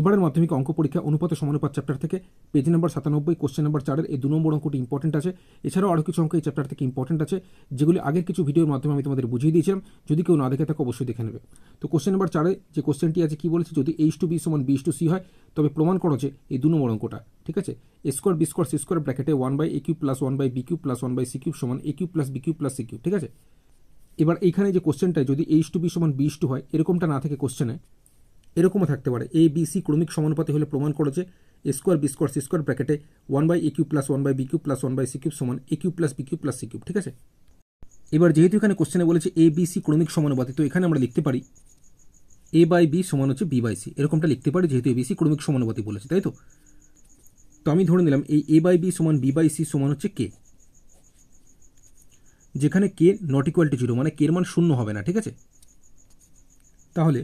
এবারের মাধ্যমিক অঙ্ক পরীক্ষা অনুপাত সমানুপাত চ্যাপ্টার থেকে পেজ নাম্বার সাতানব্বই কোশ্চেন নাম্বার চারের এই দু নম্বর অঙ্কটি ইম্পর্টেন্ট আছে। এছাড়াও আরও কিছু অঙ্ক এই চ্যাপ্টার থেকে ইম্পর্টেন্ট আছে, যেগুলি আগের কিছু ভিডিওর মাধ্যমে আমি তোমাদের বুঝিয়ে দিয়েছিলাম। যদি কেউ না দেখে থাকে, অবশ্যই দেখে নেবে। তো কোশ্চেন নাম্বার চারে যে কোশ্চেনটি আছে, কি বলেছে? যদি এইচ টু বি সমান বি টু সি হয়, তবে প্রমাণ করো যে এই দু নম্বর অঙ্কটা, ঠিক আছে? Square B square C square ব্র্যাকেটে one by A cube plus one by B cube plus one by C cube সমান A cube plus B cube plus C cube ঠিক আছে? এবার এইখানে যে কোশ্চেনটায় যদি এইচ টু বি সমান বি টু হয়, এরকমটা না থাকে কোশ্চেনে এরকমও থাকতে পারে। এ বি সি ক্রমিক সমানুপাতি হলে প্রমাণ করেছে A square B square C square ব্র্যাকেটে one by A cube plus one by B cube plus one by C cube সমান A cube plus B cube plus C cube ঠিক আছে? এবার যেহেতু এখানে কোশ্চেনে বলেছে এ বি সি ক্রমিক সমানুপাতি, তো এখানে আমরা লিখতে পারি এ বাই বি সমান হচ্ছে বি বাই সি এরকমটা লিখতে পারি যেহেতু এ বি সি ক্রমিক সমানুপাতি বলেছে, তাই তো? তো আমি ধরে নিলাম এই এ বাই বি সমান বি বাই সি সমান হচ্ছে কে যেখানে K not equal to zero মানে কে এর মান শূন্য হবে না, ঠিক আছে? তাহলে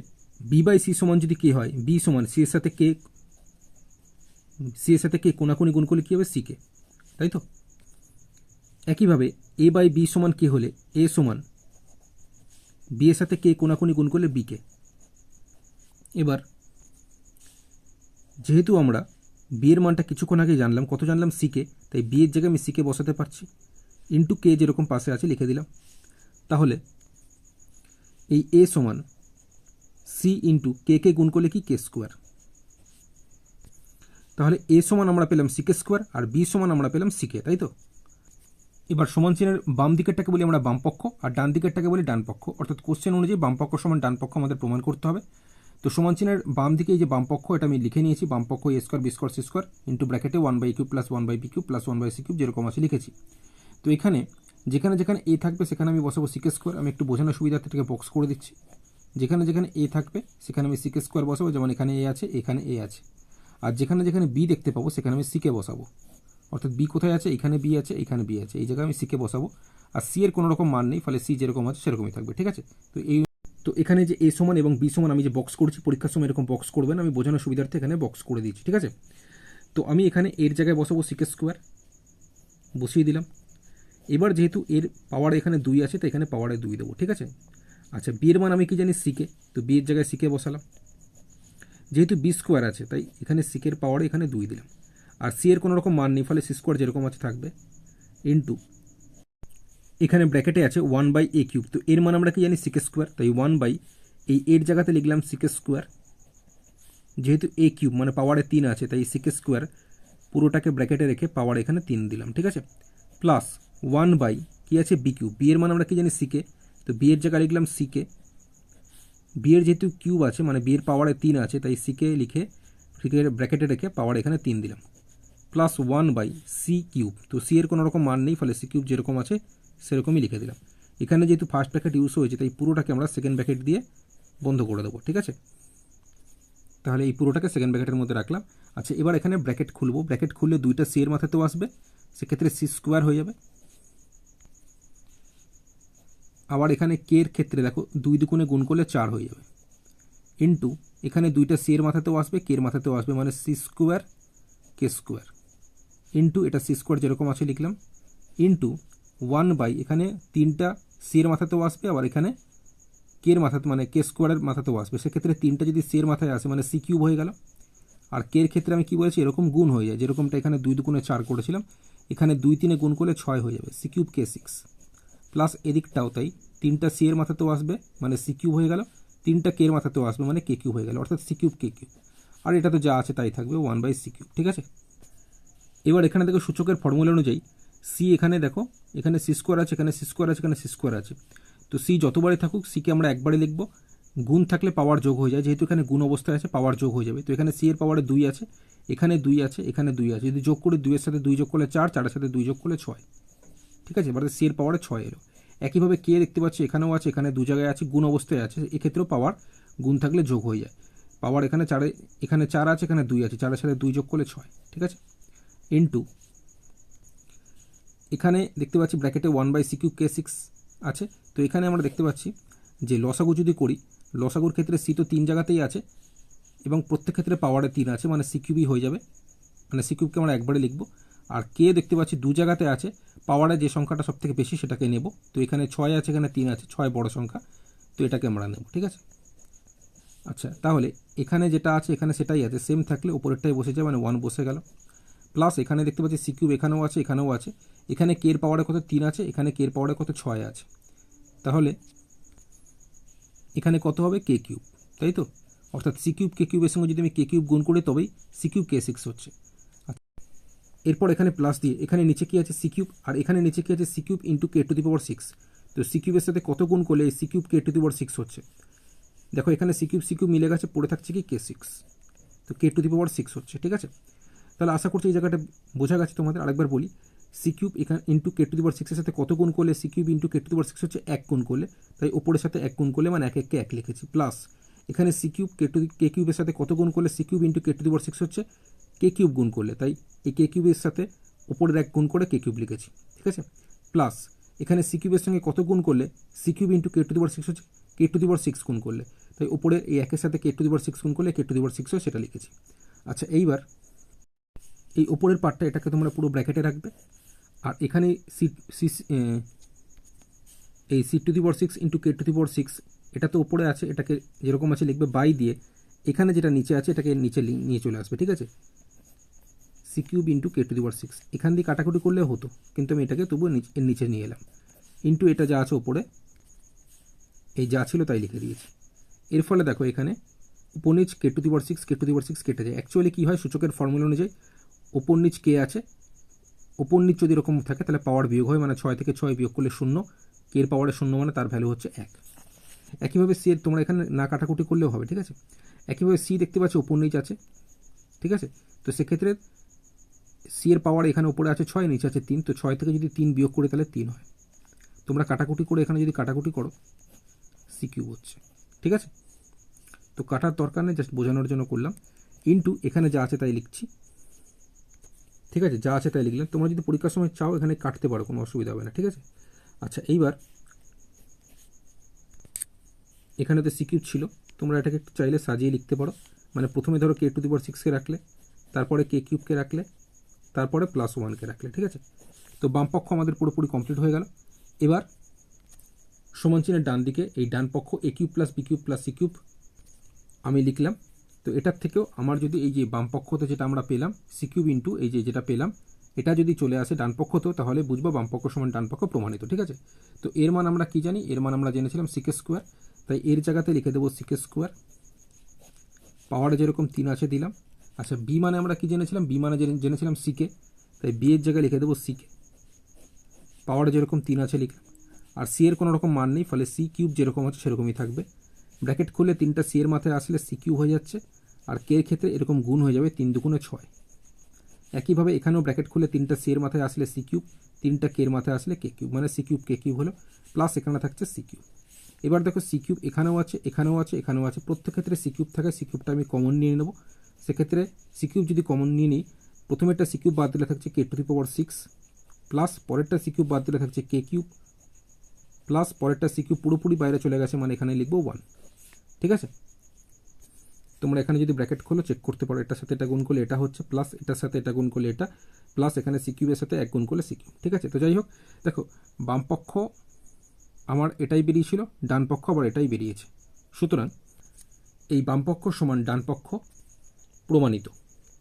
বি বাই সি সমান যদি কে হয়, বি সমান সি এর সাথে কে, সি এর সাথে কে কোনাকুনি গুণ করলে কী হবে? C K. তাই তো? একইভাবে এ বাই বি সমান কে হলে এ সমান বি এর সাথে কে কোনাকুনি গুণ করলে বি কে। এবার যেহেতু আমরা বি এর মানটা কিছুক্ষণ আগে জানলাম, কত জানলাম? C K. তাই বি এর জায়গায় আমি সি কে বসাতে পারছি। ইন্টু কে যেরকম পাশে আছে, লিখে দিলাম। তাহলে এই এ সমান সি ইন্টু কে কে গুণ করলে কি? কে স্কোয়ার তাহলে এ সমান আমরা পেলাম সিকে স্কোয়ার আর বি সমান আমরা পেলাম সিকে তাই তো? এবার সমান চিহ্নের বাম দিকেরটাকে বলি আমরা বামপক্ষ আর ডান দিকেরটাকে বলি ডানপক্ষ অর্থাৎ কোশ্চেন অনুযায়ী বামপক্ষ সমান ডানপক্ষ আমাদের প্রমাণ করতে হবে। তো সমান চিহ্নের বাম দিকে এই যে বামপক্ষ এটা আমি লিখে নিয়েছি। বামপক্ষ A square B square C square into ব্র্যাকেটে one by Q plus one by B Q plus one by C cube যেরকম আছে লিখেছি। তো এখানে যেখানে যেখানে এ থাকবে সেখানে আমি বসাবো সিকে স্কোয়ার আমি একটু বোঝানোর সুবিধার্থে এটাকে বক্স করে দিচ্ছি। যেখানে যেখানে এ থাকবে, সেখানে আমি সিকে স্কোয়ার বসাবো। যেমন এখানে এ আছে, এখানে এ আছে। আর যেখানে যেখানে বি দেখতে পাবো, সেখানে আমি সিকে বসাবো। অর্থাৎ বি কোথায় আছে? এখানে বি আছে, এখানে বি আছে। এই জায়গায় আমি সিকে বসাবো। আর সি এর কোনো রকম মান নেই, ফলে সি যেরকম আছে, সেরকমই থাকবে। ঠিক আছে? তো এই তো এখানে যে এ সমান এবং বি সমান আমি যে বক্স করছি, পরীক্ষার সময় এরকম বক্স করবেন, আমি বোঝানোর সুবিধার্থে এখানে বক্স করে দিয়েছি। ঠিক আছে? তো আমি এখানে এর জায়গায় বসাবো সিকে স্কোয়ার বসিয়ে দিলাম। এবার যেহেতু এর পাওয়ার এখানে দুই আছে, তো এখানে পাওয়ারে দুই দেবো। ঠিক আছে? আচ্ছা বিয়ের মান আমি কি জানি সিকে তো বিয়ের জায়গায় সিকে বসালাম। যেহেতু বি স্কোয়ার আছে, তাই এখানে সিকের পাওয়ারে এখানে দুই দিলাম। আর সি এর কোনো রকম মান নেই, ফলে সি স্কোয়ার যেরকম আছে থাকবে ইন্টু এখানে ব্র্যাকেটে আছে ওয়ান বাই এ কিউব তো এর মান আমরা কি জানি সিকে স্কোয়ার তাই ওয়ান বাই এই এর জায়গাতে লিখলাম সিকে স্কোয়ার যেহেতু এ কিউব মানে পাওয়ারে তিন আছে, তাই সিকে স্কোয়ার পুরোটাকে ব্র্যাকেটে রেখে পাওয়ার এখানে তিন দিলাম, ঠিক আছে? প্লাস ওয়ান বাই কী আছে বি কিউব বি এর মান আমরা কি জানি সিকে তো বিয়ের জায়গায় লিখলাম সিকে বিয়ের যেহেতু কিউব আছে মানে বিয়ের পাওয়ারে তিন আছে, তাই সিকে লিখে সিকে ব্র্যাকেটে রেখে পাওয়ার এখানে তিন দিলাম। Plus one by C cube তো সি এর কোনো রকম মান নেই, ফলে সি কিউব যেরকম আছে, সেরকমই লিখে দিলাম। এখানে যেহেতু ফার্স্ট ব্র্যাকেট ইউজ হয়েছে, তাই পুরোটাকে আমরা সেকেন্ড ব্র্যাকেট দিয়ে বন্ধ করে দেবো, ঠিক আছে? তাহলে এই পুরোটাকে সেকেন্ড ব্র্যাকেটের মধ্যে রাখলাম। আচ্ছা এবার এখানে ব্র্যাকেট খুলবো। ব্র্যাকেট খুললে দুইটা সি এর মাথাতেও আসবে, সেক্ষেত্রে সি স্কোয়ার হয়ে যাবে। আবার এখানে কে এর ক্ষেত্রে দেখো, দুই দুগুণে গুণ করলে চার হয়ে যাবে। ইন্টু এখানে দুইটা সি এর মাথাতেও আসবে, কে এর মাথাতেও আসবে মানে C square K square into এটা সি স্কোয়ার যেরকম আছে লিখলাম। ইন্টু ওয়ান বাই এখানে তিনটা সি এর মাথাতেও আসবে, আবার এখানে কে এর মাথাতে মানে কে স্কোয়ারের মাথাতেও আসবে। সেক্ষেত্রে তিনটা যদি সি এর মাথায় আসে মানে সি কিউব হয়ে গেল। আর কে এর ক্ষেত্রে আমি কী বলেছি, এরকম গুণ হয়ে যায়। যেরকমটা এখানে দুই দুগুণে চার করেছিলাম, এখানে দুই তিনে গুণ করলে ছয় হয়ে যাবে। C cube K six plus এদিকটাও তাই। তিনটা সি এর মাথাতেও আসবে মানে সি কিউব হয়ে গেল। তিনটা কে এর মাথাতেও আসবে মানে কে কিউব হয়ে গেল, অর্থাৎ সি কিউব কে কিউব আর এটা তো যা আছে তাই থাকবে ওয়ান বাই সি কিউব ঠিক আছে? এবার এখানে দেখো সূচকের ফর্মুলা অনুযায়ী সি এখানে দেখো, এখানে সি স্কোয়ার আছে, এখানে সি স্কোয়ার আছে, এখানে সি স্কোয়ার আছে। তো সি যতবারই থাকুক সিকে আমরা একবারে লিখব। গুণ থাকলে পাওয়ার যোগ হয়ে যায়, যেহেতু এখানে গুণ অবস্থায় আছে পাওয়ার যোগ হয়ে যাবে। তো এখানে সি এর পাওয়ারে দুই আছে, এখানে দুই আছে, এখানে দুই আছে। যদি যোগ করে দুইয়ের সাথে দুই যোগ করলে চার, চারের সাথে দুই যোগ করলে ছয়। ঠিক আছে? এবার সি এর পাওয়ারে ছয় এলো। একইভাবে কে দেখতে পাচ্ছি, এখানেও আছে, এখানে দু জায়গায় আছে, গুণ অবস্থায় আছে, এক্ষেত্রেও পাওয়ার গুণ থাকলে যোগ হয়ে যায়। পাওয়ার এখানে চারে, এখানে চার আছে, এখানে দুই আছে, চারের সাথে দুই যোগ করলে ছয়, ঠিক আছে? ইন্টু এখানে দেখতে পাচ্ছি ব্র্যাকেটে one by C Q K six আছে। তো এখানে আমরা দেখতে পাচ্ছি যে লসাগু যদি করি, লসাগুর ক্ষেত্রে সি তো তিন জায়গাতেই আছে এবং প্রত্যেক ক্ষেত্রে পাওয়ারে তিন আছে মানে সি কিউবই হয়ে যাবে। মানে সি কিউবকে আমরা একবারে লিখব। আর কে দেখতে পাচ্ছি দু জায়গাতে আছে, পাওয়ারে যে সংখ্যাটা সব থেকে বেশি সেটাকে নেব। তো এখানে ছয় আছে, এখানে তিন আছে, ছয় বড় সংখ্যা। তো এটাকে আমরা নেব, ঠিক আছে? আচ্ছা তাহলে এখানে যেটা আছে, এখানে সেটাই আছে। সেম থাকলে উপরেরটাই বসে যায় মানে ওয়ান বসে গেল। প্লাস এখানে দেখতে পাচ্ছি সিকিউব এখানেও আছে এখানেও আছে। এখানে কের পাওয়ারে কত? তিন আছে, এখানে কের পাওয়ারে কত? ছয় আছে। তাহলে এখানে কত হবে? কে কিউব তাই তো? অর্থাৎ সি কিউব কে কিউবের সঙ্গে যদি আমি কে কিউব গুণ করি, তবেই সি কিউব কে সিক্স হচ্ছে। এরপর এখানে প্লাস দিয়ে, এখানে নিচে কি আছে? সি কিউব আর এখানে নিচে কি আছে? C cube into K to the power six তো সিকিউবের সাথে কত গুণ করলে এই C cube K to the power six হচ্ছে? দেখো, এখানে সি কিউব সি কিউব মিলে গেছে, পড়ে থাকছে কি? কে সিক্স তো কে টু দি পাওয়ার সিক্স হচ্ছে, ঠিক আছে? তাহলে আশা করছি এই জায়গাটা বোঝা গেছে তোমাদের, আরেকবার বলি। সি কিউব এখানে into K to the power সিক্সের সাথে কত গুণ করলে? C cube into K to the power six হচ্ছে এক গুণ করলে। তাই ওপরের সাথে এক গুণ করলে মানে এক এককে এক লিখেছি প্লাস এখানে C cube K to K কিউবের সাথে কত গুণ করলে? C cube into K to the power six হচ্ছে কে কিউব গুণ করলে? তাই এই কে কিউবের সাথে ওপরের এক গুণ করে কে কিউব লিখেছি, ঠিক আছে? প্লাস এখানে সি কিউবের সঙ্গে কত গুণ করলে? C cube into K to the power six হচ্ছে কে টু দি পাওয়ার সিক্স গুণ করলে। তাই ওপরে এই একের সাথে কে টু দি পাওয়ার সিক্স গুণ করলে কে টু দি পাওয়ার সিক্স হয়, সেটা লিখেছি। আচ্ছা এইবার এই ওপরের পার্টটা এটাকে তোমরা পুরো ব্র্যাকেটে রাখবে। আর এখানে সি সি এই C to the six into K to the six এটা তো ওপরে আছে, এটাকে যেরকম আছে লিখবে বাই দিয়ে। এখানে যেটা নিচে আছে, এটাকে নিচে নিয়ে চলে আসবে, ঠিক আছে? C cube into K to the six এখান দিয়ে কাটাকুটি করলে হতো, কিন্তু আমি এটাকে তবুও এর নিচে নিয়ে এলাম। ইন্টু এটা যা আছে ওপরে, এই যা ছিল তাই লিখে দিয়েছি। এর ফলে দেখো এখানে উপর নিচ K to the six K to the six কেটে যায়। অ্যাকচুয়ালি কী হয়, সূচকের ফর্মুলা অনুযায়ী ওপর নিচ কে আছে। ওপর নিচ যদি এরকম থাকে, তাহলে পাওয়ার বিয়োগ হয় মানে ছয় থেকে ছয় বিয়োগ করলে শূন্য। কে এর পাওয়ারে শূন্য মানে তার ভ্যালু হচ্ছে এক। একইভাবে সি এর তোমরা এখানে না কাটাকুটি করলেও হবে, ঠিক আছে? একইভাবে সি দেখতে পাচ্ছ ওপর নিচ আছে, ঠিক আছে? তো সেক্ষেত্রে সি এর পাওয়ার এখানে উপরে আছে ছয়, নিচে আছে তিন, তো ছয় থেকে যদি তিন বিয়োগ করে তাহলে তিন হয়। তোমরা কাটাকুটি করে এখানে যদি কাটাকুটি করো সি কিউব হচ্ছে। ঠিক আছে? তো কাটার দরকার নেই জাস্ট বোঝানোর জন্য করলাম। ইন্টু এখানে যা আছে তাই লিখছি। ঠিক আছে? যা আছে তাই লিখলাম। তোমরা যদি পরীক্ষার সময় চাও, এখানে কাটতে পারো, কোনো অসুবিধা হবে না। ঠিক আছে? আচ্ছা এইবার এখানে তো সিকিউব ছিল। তোমরা এটাকে একটু চাইলে সাজিয়ে লিখতে পারো। মানে প্রথমে ধরো কে টু দি পাওয়ার সিক্সকে রাখলে, তারপরে কে কিউবকে রাখলে তারপরে প্লাস ওয়ানকে রাখলে, ঠিক আছে? তো বাম পক্ষ আমাদের পুরোপুরি কমপ্লিট হয়ে গেল। এবার সমান চিহ্নের ডান দিকে, এই ডান পক্ষ A cube plus B cube plus C cube আমি লিখলাম। তো এটার থেকেও আমার যদি এই যে বাম পক্ষতে যেটা আমরা পেলাম সি কিউব ইন্টু এই যে যেটা পেলাম, এটা যদি চলে আসে ডান পক্ষতেও, তাহলে বুঝব বাম পক্ষ সমান ডান পক্ষ প্রমাণিত, ঠিক আছে? তো এর মান আমরা কি জানি? এর মান আমরা জেনেছিলাম সিকে স্কোয়ার তাই এর জায়গাতে লিখে দেবো সিকে স্কোয়ার পাওয়ারে যেরকম তিন আছে দিলাম। আচ্ছা বি মানে আমরা কি জেনেছিলাম? বি মানে জেনেছিলাম সিকে তাই বি এর জায়গায় লিখে দেবো সিকে পাওয়ার যেরকম তিন আছে লিখলাম আর সি এর কোনো রকম মান নেই, ফলে সি কিউব যেরকম আছে সেরকমই থাকবে। ব্র্যাকেট খুলে তিনটা সি এর মাথায় আসলে সি কিউব হয়ে যাচ্ছে, আর কে এর ক্ষেত্রে এরকম গুণ হয়ে যাবে তিন দুগুণে ছয়। একইভাবে এখানেও ব্র্যাকেট খুলে তিনটা সি এর মাথায় আসলে সি কিউব তিনটা কে এর মাথায় আসলে কে কিউব মানে সি কিউব কে কিউব হলো প্লাস এখানে থাকছে সি কিউব এবার দেখো সি কিউব এখানেও আছে এখানেও আছে এখানেও আছে। প্রত্যেক ক্ষেত্রে সি কিউব থাকে সি কিউবটা আমি কমন নিয়ে নেব। সেক্ষেত্রে সি কিউব যদি কমন নিয়ে নিই প্রথমেরটা সি কিউব বাদ দিলে থাকছে K to the power six, plus পরেরটা সি কিউব বাদ দিলে থাকছে কে কিউব, প্লাস পরেরটা সি কিউব পুরোপুরি বাইরে চলে গেছে মানে এখানে লিখব ওয়ান। ঠিক আছে? তোমরা এখানে যদি ব্র্যাকেট খোলো, চেক করতে পারো এটার সাথে এটা গুণ করলে এটা হচ্ছে, প্লাস এটার সাথে এটা গুণ করলে এটা, প্লাস এখানে সিকিউবের সাথে এক গুণ করলে সিকিউ ঠিক আছে? তো যাই হোক, দেখো, বাম পক্ষ আমার এটাই বেরিয়েছিল, ডান পক্ষ আবার এটাই বেরিয়েছে। সুতরাং এই বাম পক্ষ সমান ডান পক্ষ প্রমাণিত